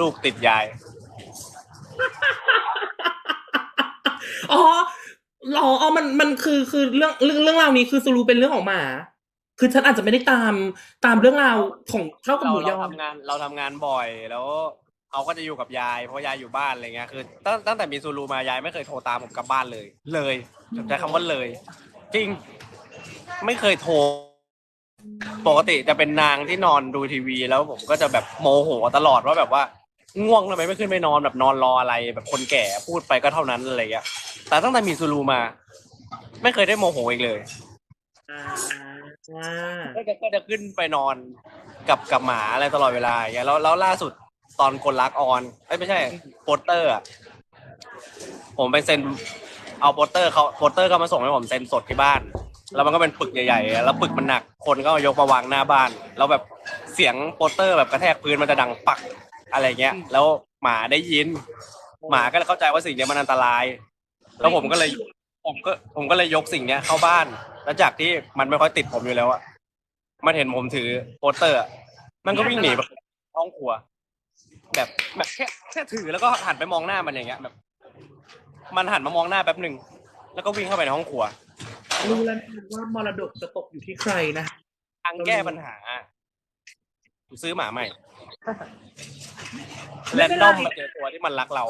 ลูกติดยาย อ๋อหรออ๋อมันมันคือคือเรื่องเรื่องเรื่องราวนี้คือซูรูเป็นเรื่องของหมา คือฉันอาจจะไม่ได้ตามตามเรื่องราวของเท่ากับเราหมูยเราอ ทำงานเราทำงานบ่อยแล้วเขาก็จะอยู่กับยาย เพราะยายอยู่บ้านอะไรเงี้ยคือตั้งตั้งแต่มีซูรูมายายไม่เคยโทรตามผมกลับบ้านเลย เลยใช้คำว่าเลย จริงไม่เคยโทร ปกติจะเป็นนางที่นอนดูทีวีแล้วผมก็จะแบบโมโหตลอดว่าแบบว่า ง่วงทำไมไม่ขึ้นไปนอนแบบนอนรออะไรแบบคนแก่พูดไปก็เท่านั้นอะไรเงี้ยแต่ตั้งแต่มีซูรูมา ไม่เคยได้โมโหอีกเลยอ่าอ่าก็จะก็จะขึ้นไปนอนกับกับหมาอะไรตลอดเวลาอย่างเงี้ยแล้วแล้วล่าสุดตอนคนรักออนเอ้ยไม่ใช่โปสเตอร์อะผมไปเซ็นเอาโปสเตอร์เขาโปสเตอร์เขามาส่งให้ผมเซ็นสดที่บ้าน แล้วมันก็เป็นปึกใหญ่ๆ แล้วปึกมันหนัก คนก็เอายกมาวางหน้าบ้าน แล้วแบบเสียงโปสเตอร์แบบกระแทกพื้นมันจะดังปัก อะไรเงี้ย แล้วหมาได้ยิน หมาก็เลยเข้าใจว่าสิ่งเนี้ยมันอันตราย แล้วผมก็เลยผมก็ผมก็เลยยกสิ่งเนี้ยเข้าบ้าน แล้วจากที่มันไม่ค่อยติดผมอยู่แล้วอะมันเห็นผมถือโปสเตอร์อะมันก็วิ่งหนีไปห้องครัว แบบแบบแค่แค่ถือแล้วก็หันไปมองหน้ามันอย่างเงี้ยแบบ มันหันมามองหน้าแป๊บหนึ่งแล้วก็วิ่งเข้าไปในห้องครัว รู้แล้วนะว่ามรดกจะตกอยู่ที่ใครนะทางแก้ปัญหาซื้อหมาใหม่ แรนดอมมาเจอตัวที่มันรักเรา